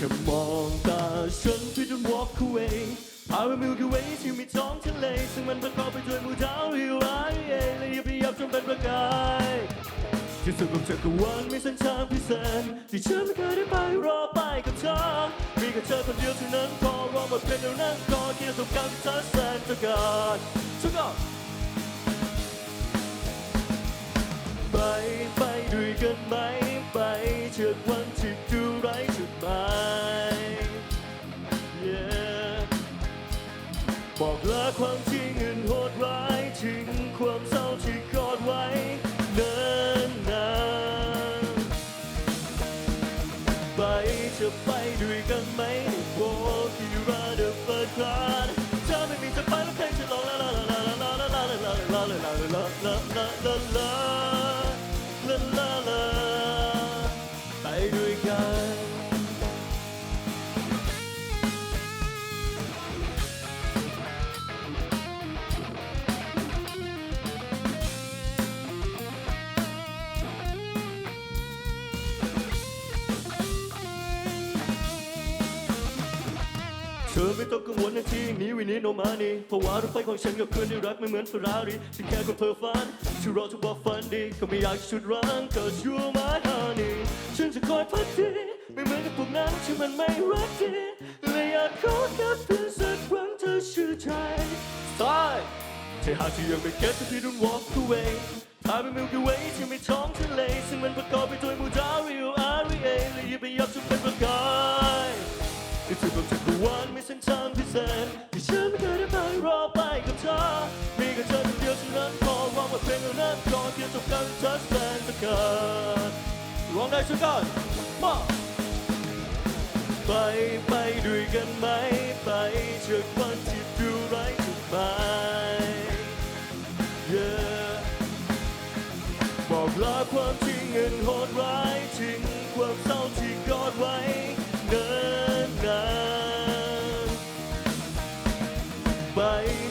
แค่มองตาฉันพี่ don't walk away พาไป Milky Way ที่มีท้องทะเลซึ่งมันประกอบไปด้วยหมู่ดาวเรียวไอเอและย่าพยายามจนเป็นประกายที่สุดของจักรวาลมีเส้นทางพิเศษที่ฉันไม่เคยได้ไปรอไปกับเธอมีแค่เธอคนเดียวเท่านั้นพอรอหมดเพลงเท่านั้นก็เกี่ยวกับการที่เธอแสนจะการทุกคนไปไปด้วยกันไหมไปเชิญวัน ความจริงอื่นโหดร้ายถึงความเศร้าที่กอดไว้เนิ่นนานไปจะไปด้วยกันไหมโบที่ราเดเปิดคลานถ้าไม่มีจะไปแล้วเพลงจะร้องลาลาลาลาลาลาลาลาลาลาลาลาลาลาลา ธอไม่ต้องกังวลนที่นี้วินิโนมานีเพราะว่ารถไฟของฉันกับคืนที่รักไม่เหมือนเฟอร์รารี่ฉันแค่คนเพ้อฝันที่รอทุกบอกฝันดีก็ไม่อยากชุดรั้ง cause you're my honey ฉันจะคอยพัดดีไม่เหมือนกับพวกนั้นที่มันไม่รักดีเลยอยากขอแค่เพียงสักครั้งเธอเชื่อใจ Style ที่หากที่ยังไม่เก็ตที่ don't walk away พาไป Milky Way ที่ไมีท้องทะเลซึ่งมันประกอบไปด้วยมูดาเรียวอารีเอและอย่าไปยับจนเป็นประกาย ที่สุดของจักรวาลมีเส้นทางพิเศษที่ฉันไม่เคยได้ไปรอไปกับเธอมีแค่เธอคนเดียวเท่านั้นพอร้องว่าเพลงเหล่านั้นก่อนที่จะจบการเธอแสนจะเกิดร้องได้ช่วยกันมาไปไปด้วยกันไหม ไปเชือกวันที่ดูไร้จุดหมาย Yeah บอกลาความจริงเงินโหดร้ายทิ้งความเศร้าที่กอดไว้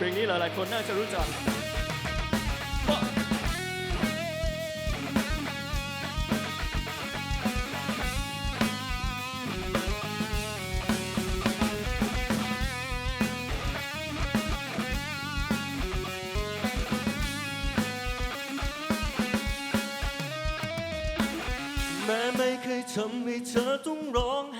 เพลงนี้หลายๆคนน่าจะรู้จักแม้ไม่เคยทำให้เธอต้องร้องไห้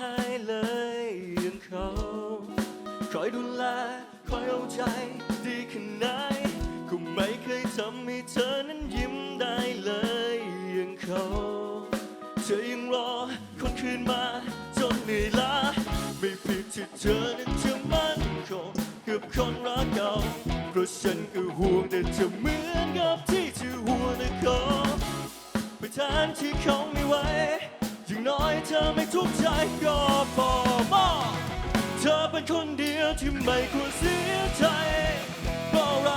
แทนที่เขาไม่ไหวอย่างน้อยเธอไม่ทุกข์ใจก็พอมาเธอเป็นคนเดียวที่ไม่ควรเสียใจเพราะอะไร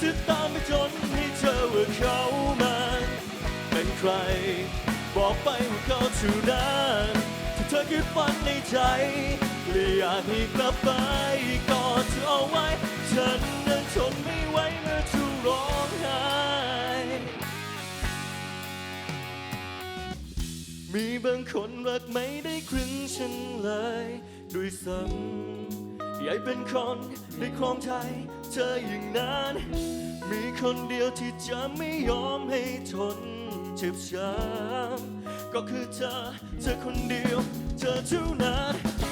จะตามไปจนให้เธอว่าเขามันเป็นใคร บอกไปว่าเขาเท่านั้นที่เธอคิดฝันในใจเลยอยากให้กลับไปกอดเธอเอาไว้ ฉันนั้นทน คนรักไม่ได้ครึ่งฉันเลยด้วยซ้ำอยากเป็นคนในครองใจเธออย่างนั้น มีคนเดียวที่จะไม่ยอมให้ทนเจ็บช้ำก็คือเธอ เธอคนเดียว เธอเท่านั้น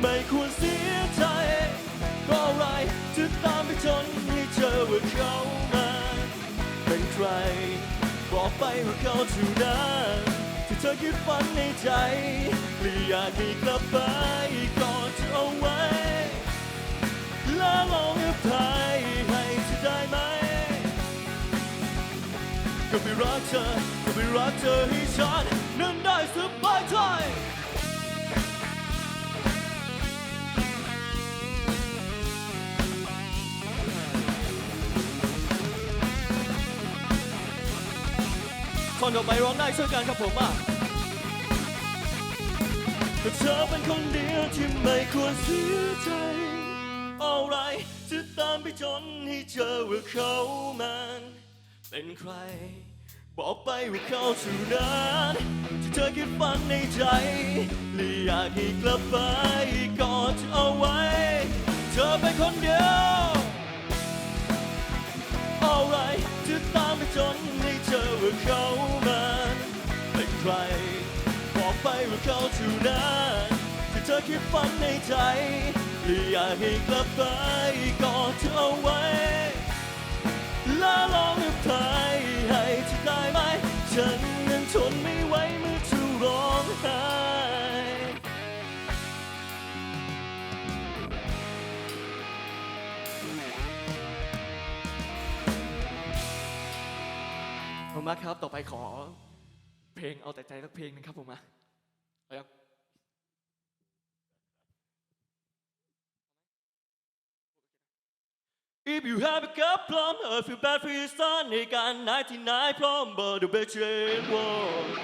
ไม่ควรเสียใจเพราะไรจะตามไปจนให้เจอว่าเขามาเป็นใคร บอกไปว่าเขาเท่านั้นที่เธอคิดฝันในใจไม่อยากให้กลับไปกอดเธอเอาไว้ แล้วลองอภัยให้เธอได้ไหม ก็ไม่รักเธอก็ไม่รักเธอให้ฉันนั้นได้สบายใจ คนต่อไปร้องได้ช่วยกันครับผมอะแต่เธอเป็นคนเดียวที่ไม่ควรเสียใจ อะไรจะตามไปจนให้เจอว่าเขามันเป็นใคร บอกไปว่าเขาเท่านั้นที่เธอคิดฝันในใจและอยากให้กลับไปกอดเธอเอาไว้ เธอเป็นคนเดียว นั้นที่เธอคิดฝันในใจและอยากให้กลับไปกอดเธอเอาไว้และลองอภัยให้เธอได้ไหม ฉันนั้นทนไม่ไหวเมื่อเธอร้องไห้ผมมาครับ ต่อไปขอ เพลงเอาแต่ใจสักเพลงหนึงครับผมมาเอายัง If you have a cup plum, I feel bad for your son. He got 99 plum, but I bet you ain't one.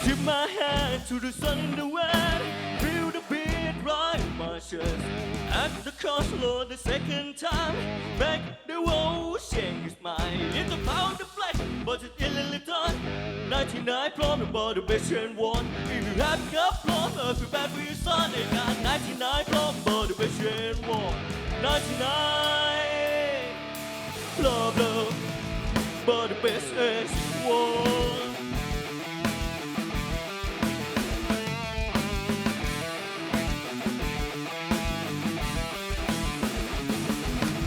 Tip my hand to the sun in the wet, feel the beat right in my chest. At the crossroad the second time, back the wall changes mine. It's about the flesh budget in a little 99 from but the best and one. If you have got from I feel bad for your son. They got 99 from about the best and one. 99 Love, love But the best is one.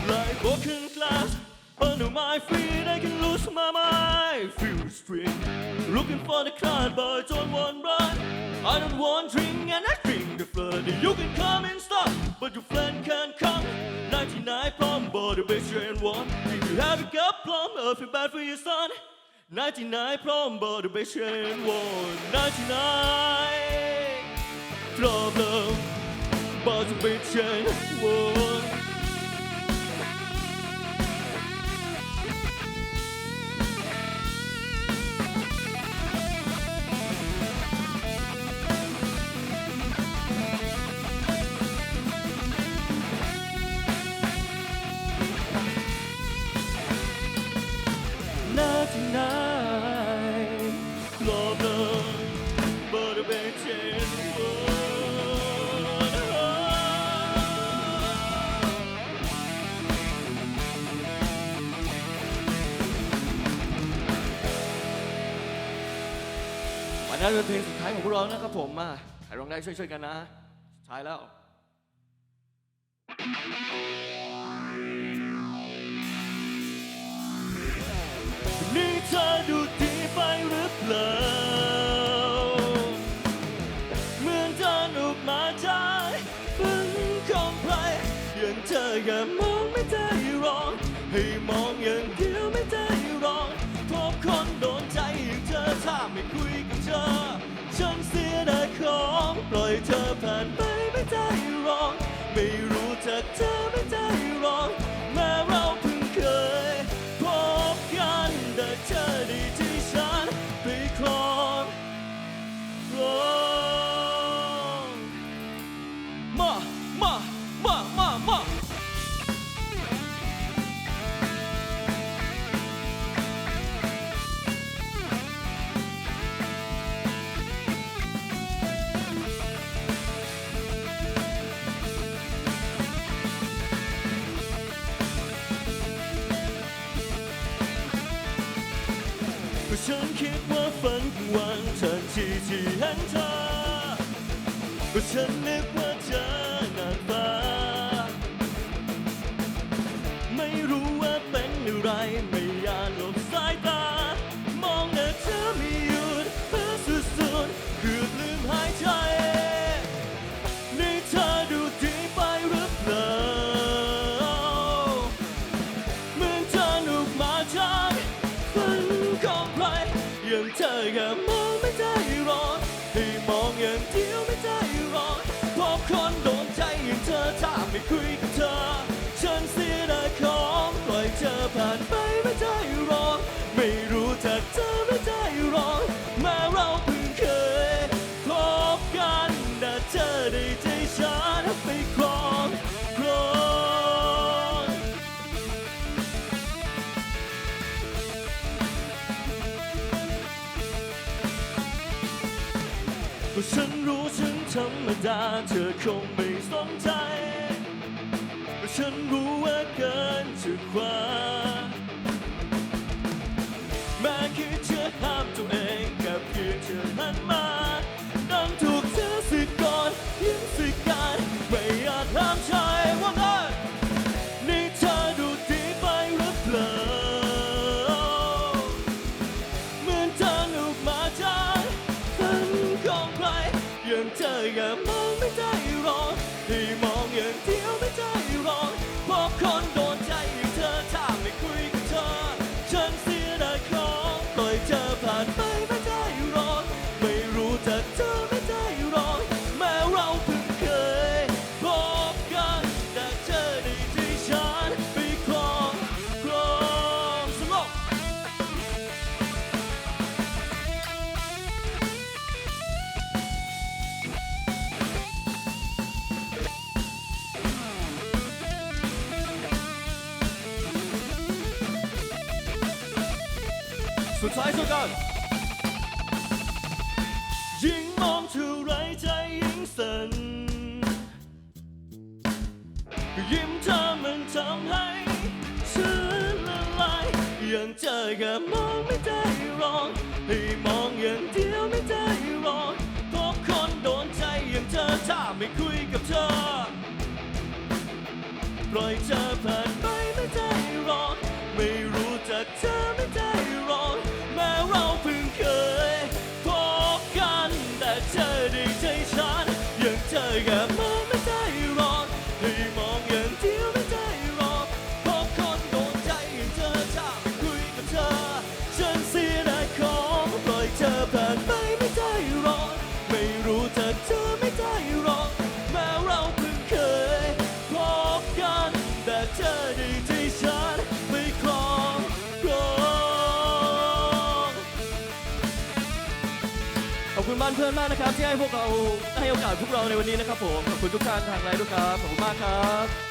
Like broken glass under my feet I can lose my the string, looking for the cloud, but I don't want. I don't want drink, and I drink the flood. You can come and stop, but your friend can't come. 99 plum, but the best and one. If you have a cup plum, I feel bad for your son. 99 plum, but the best and one. 99 problem, but the best and one. เป็นเพลงสุดท้ายของพวกเรานะครับผมมาใครร้องได้ช่วยๆกันนะสุดท้ายแล้ว นี่เธอดูดีไปหรือเปล่าเหมือนเดินออกมาจากฝันของใครอย่างเธออย่ามองไม่ได้หรองให้มองอย่างเดียวไม่ได้หรองพบคนโดนใจอย่างเธอถ้าไม่คุย ปล่อยเธอผ่านไปไม่ได้หรอง ไม่รู้จักเธอ ฝันกลางวันทันทีที่เห็นเธอก็ฉันนึกว่าเธอนั้นฟ้า อย่างเธอแค่มองไม่ใจร้อนให้มองอย่างเดียวไม่ใจร้อนเพราะคนโดนใจอย่างเธอถ้าไม่คุยกับ ก็ฉันรู้ฉันธรรมดาเธอคงไม่สนใจก็ฉันรู้ว่าเกินจะคว้าแม้คิดจะห้ามตัวเองกับเพียงเธอหันมา สุดท้ายสุดกันยิ่งมองเท่าไรใจยิ่งสั่นยิ้มเธอมันทำให้ฉันละลายย่างเจอแค่มองไม่ได้รอกให้มองอย่างเดียวไม่ได้รอกเพราะคนโดนใจอย่างเธอถ้าไม่คุยกับเธอ ปล่อยเธอผ่าน มากนะครับที่ให้พวกเราให้โอกาสพวกเราในวันนี้นะครับผมขอบคุณทุกท่านทางไลน์ด้วยครับขอบคุณมากครับ